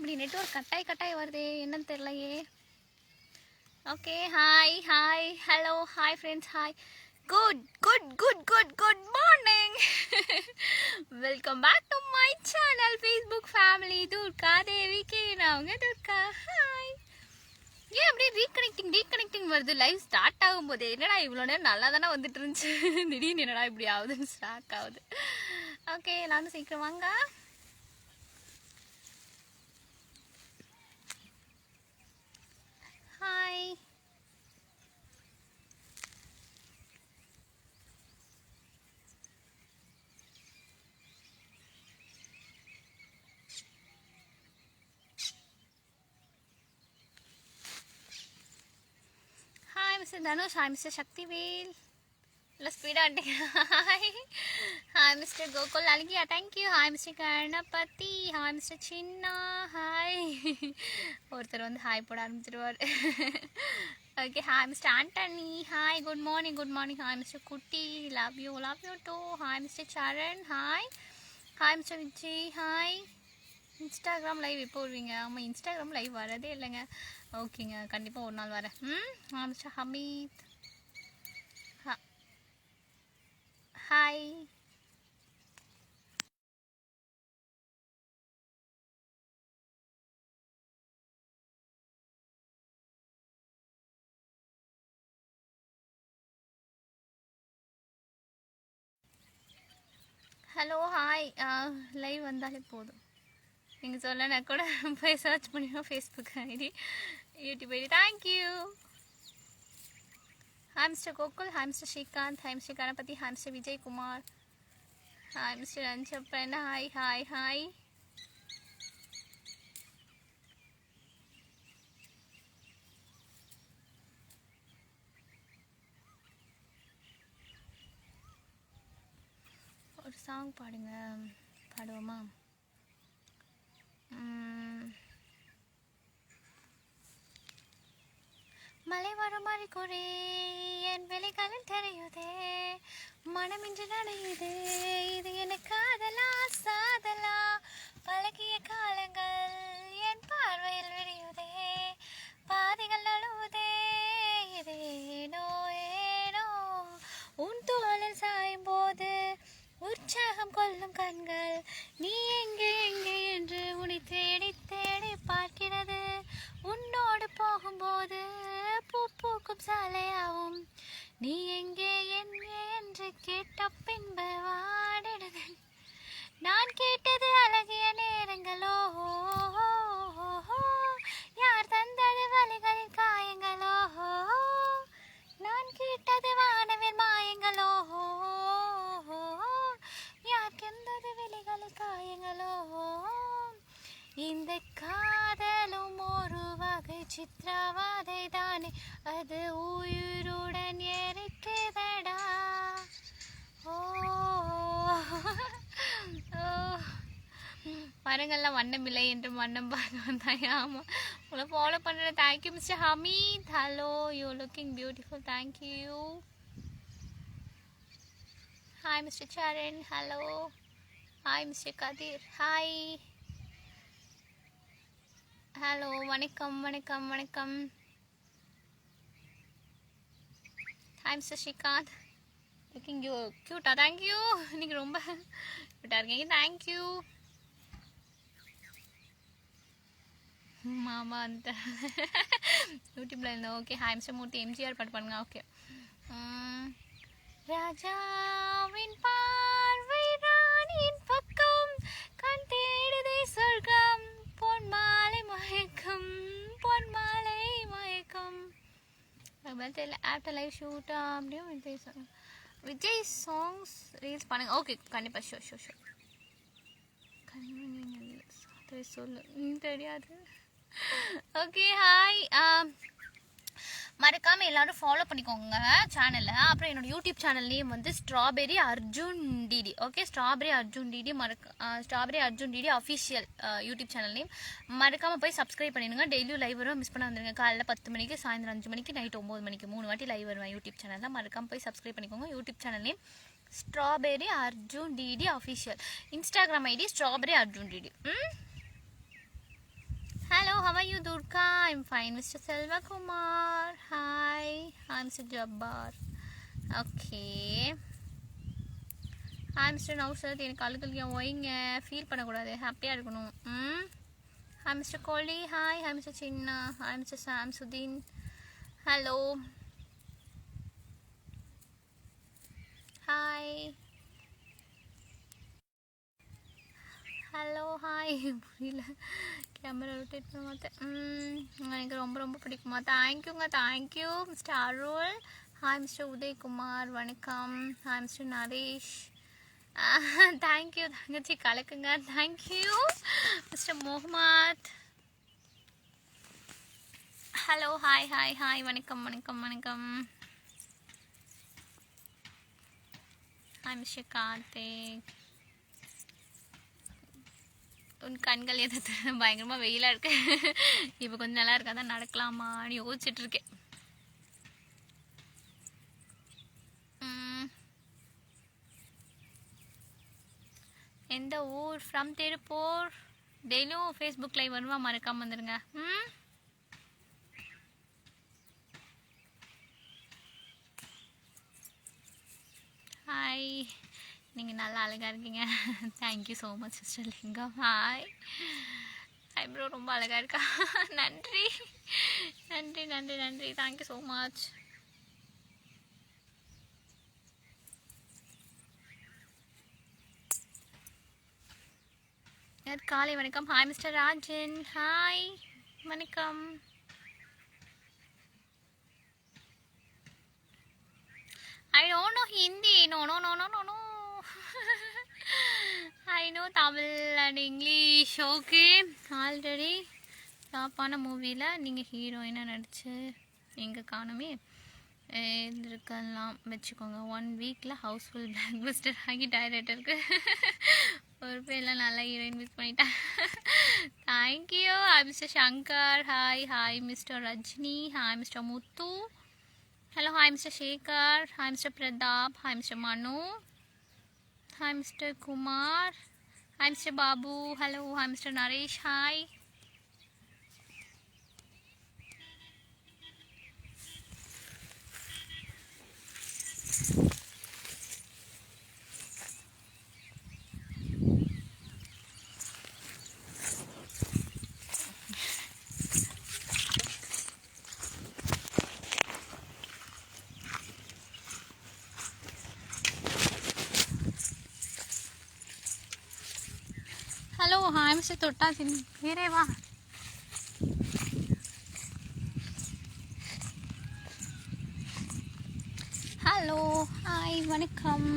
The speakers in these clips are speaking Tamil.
இப்படி நெட்ஒர்க் கட்டாய் கட்டாய் வருதே என்னன்னு தெரியலையே. Okay hi hi hello hi friends hi good good good good good morning welcome back to my channel Facebook family Durga Devi K நான் உங்க துர்கா. ஹாய் ஏன் அப்படியே ரீகனெக்டிங் ரீகனெக்டிங் வருது? லைவ் ஸ்டார்ட் ஆகும்போது என்னடா இவ்வளோ நேரம் நல்லா தானே வந்துட்டு இருந்துச்சு? திடீர்னு என்னடா இப்படி ஆகுதுன்னு ஸ்டார்ட் ஆகுது. ஓகே எல்லாரும் சீக்கிரம் வாங்க. Hi hi mister Dhanush hi mister Sakthivel இல்லை ஸ்பீடாக வந்துட்டீங்க hi hi mister Gokul அழகியா thank you hi mister Ganapathi hi mister Chinna hi ஒருத்தர் வந்து ஹாய் போட ஆரம்பிச்சிருவார். Okay hi mister Antony hi good morning good morning hi mister Kutty love you love you too hi mister Saran hi hi mister Vijay hi Instagram live எப்போ வருவீங்க. ஆமாம் இன்ஸ்டாகிராம் லைவ் வரதே இல்லைங்க. ஓகேங்க கண்டிப்பாக ஒரு நாள் வரேன். ம்? ஆ mister Hameed hi hello hi live வந்தாலே போதும். நீங்கள் சொல்லனா கூட போய் சர்ச் பண்ணிடுவோம் Facebook ID. YouTube ID. Thank you hi mister Gokul hi mister Srikanth hi mister Ganapathi hi mister Vijay Kumar hi mister Ranjappan hi hi hi ஒரு சாங் பாடுங்க பாடுவோமா மலை வர மாதிரி குறி என் விலைகளில் தெரியுதே. மனமின்றி நடையுதே இது என்ன காதலா சாதலா. பழகிய காலங்கள் என் பார்வையில் விரியுதே. பாதைகள் நழுவுதே இது ஏனோ ஏனோ. உன் தோளில் சாயும் போது உற்சாகம் கொள்ளும் கண்கள் நீ சாலையாவும் நீ எங்கே எங்கே என்று கேட்ட பின்பு வாடிடுதல். நான் கேட்டது அழகிய நேரங்களோ? பாருங்கள்லாம் வண்ணமில்லை என்று வண்ணம் பார்க்க வந்தாங்க ஆமாம் உங்களை ஃபாலோ பண்ணுற thank you mister Hameed hello you looking beautiful thank you hi mister Saran hello hi mister Kathir hi hello வணக்கம் வணக்கம் வணக்கம். Hi mister Srikanth looking you க்யூட்டா thank you இன்னைக்கு ரொம்ப க்யூட்டாக இருக்கீங்க. தேங்க்யூ மாமா அந்த யூடியூப்ல இருந்தோம் okay hi mister Murthy MGR பாட்டு பண்ணுங்க ஓகே. ராஜாவின் பார்வை ராணியின் பக்கம் கண் தேடுதே சொர்க்கம் பொன் மாலை மயக்கம் பொன் மாலை மயக்கம். தெரியல ஆஃப்டர் லைஃப் ஷூட்டா அப்படியும் Vijay song Vijay songs reels பண்ணுங்க ஓகே கண்டிப்பாக ஷோ ஷோ ஷோ கண்மணி சொல்லு தெரியாது. ஓகே ஹாய் um, மறக்காமல் எல்லாரும் ஃபாலோ பண்ணிக்கோங்க சேனலை அப்புறம் என்னோடய யூடியூப் சேனல்லையும் வந்து strawberry Arjun DD okay strawberry Arjun DD மறக்க strawberry Arjun DD official YouTube சேனல்லையும் மறக்காமல் போய் சப்ஸ்கிரைப் பண்ணிடுங்க. டெய்லியும் லைவ் வரும் மிஸ் பண்ண வந்துருங்க காலையில் பத்து மணிக்கு சாயந்தரம் அஞ்சு மணிக்கு நைட் ஒம்பது மணிக்கு. மூணு வாட்டி லைவ் வருவேன் யூடியூப் சேனலில் மறக்காமல் போய் சப்ஸ்கிரைப் பண்ணிக்கோங்க. யூடியூப் சேனல்லையும் strawberry Arjun DD official Instagram ID strawberry Arjun DD ம்? Hello how you Durga I'm fine mister Selvakumar hi hi mister Jabbar okay hi mister Nousar எனக்கு அழுகல் ஏன் ஒய்ங்க ஃபீல் பண்ணக்கூடாது. ஹாப்பியாக இருக்கணும். ம்? Hi mister Kohli hi hi mister Chinna hi mister Sam Sudheen hello hi hello hi புரியல. கேமரா ரொட்டேட் பண்ண மாட்டேன் எனக்கு ரொம்ப ரொம்ப பிடிக்குமா? தேங்க்யூங்க thank you mister Arul hi mister Udhayakumar. வணக்கம். Hi mister Naresh thank you தங்கச்சி கலக்குங்க. Thank you mister Mohamed hello hi hi hi வணக்கம் வணக்கம் வணக்கம். ஹாய் மிஸ்டர் கார்த்திக் உன் கண்கள் எதிர்த்து பயங்கரமாக வெயிலாக இருக்கு. இப்போ கொஞ்சம் நல்லா இருக்கா? தான் நடக்கலாமான்னு யோசிச்சுட்டு இருக்கேன். எந்த ஊர்? ஃப்ரம் திருப்பூர் டெய்லியும் ஃபேஸ்புக் லைவ் வருமா? மறக்காம வந்துடுங்க ம். ஹாய் நீங்கள் நல்லா அழகாக இருக்கீங்க. Thank you so much sister Lingam hi eyebrow ரொம்ப அழகாக இருக்கா? நன்றி. நன்றி நன்றி நன்றி. தேங்க்யூ ஸோ மச் காலை வணக்கம்? ஹாய் மிஸ்டர் ராஜன் ஹாய் வணக்கம். I know no Hindi no no no no I know Tamil and English okay already டாப்பான மூவியில் நீங்கள் ஹீரோயினாக நடிச்சு எங்கே காணுமே இருந்திருக்கலாம் வச்சுக்கோங்க ஒன் வீக்கில் ஹவுஸ்ஃபுல் பிளாக் பஸ்டர் ஆகி டைரக்டருக்கு ஒரு பேர்லாம் நல்லா ஹீரோயின் மிஸ் பண்ணிட்டேன் thank you hi mister Shankar hi hi mister Rajini hi mister Muthu hello hi mister Sekar hi mister Prathap hi mister Manu hi mister Kumar hi mister Babu hello hi mister Naresh hi hello Hello, hi Mr. Totta. Here வா ஹலோ ஹாய் வணக்கம்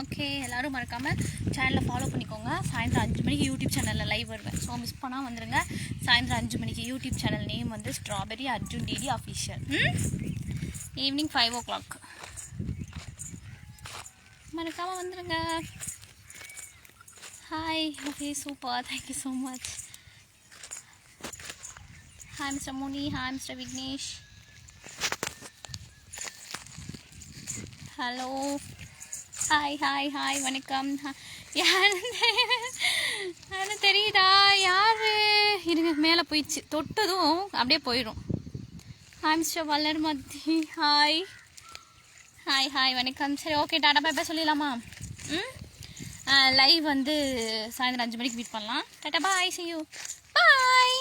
ஓகே எல்லோரும் மறக்காமல் சேனலை ஃபாலோ பண்ணிக்கோங்க. சாயந்தரம் அஞ்சு மணிக்கு யூடியூப் சேனலில் லைவ் வருவேன் ஸோ மிஸ் பண்ணால் வந்துடுங்க சாயந்தரம் அஞ்சு மணிக்கு யூடியூப் சேனல் நேம் வந்து strawberry Arjun DD official evening five o'clock மறக்காமல் வந்துடுங்க hi okay super thank you so much hi mister Muni hi mister Vignesh hello hi hi hi வணக்கம். யார் யாரு தெரியுதா? யார்? இருங்க மேலே போயிடுச்சு. தொட்டதும் அப்படியே போயிடும். Hi mister Valarmathi hi hi hi வணக்கம். சரி ஓகே டாடா பாய் பாய் சொல்லிடலாமா? ம்? லைவ் வந்து சாயந்தரம் அஞ்சு மணிக்கு மீட் பண்ணலாம். Tata bye see you bye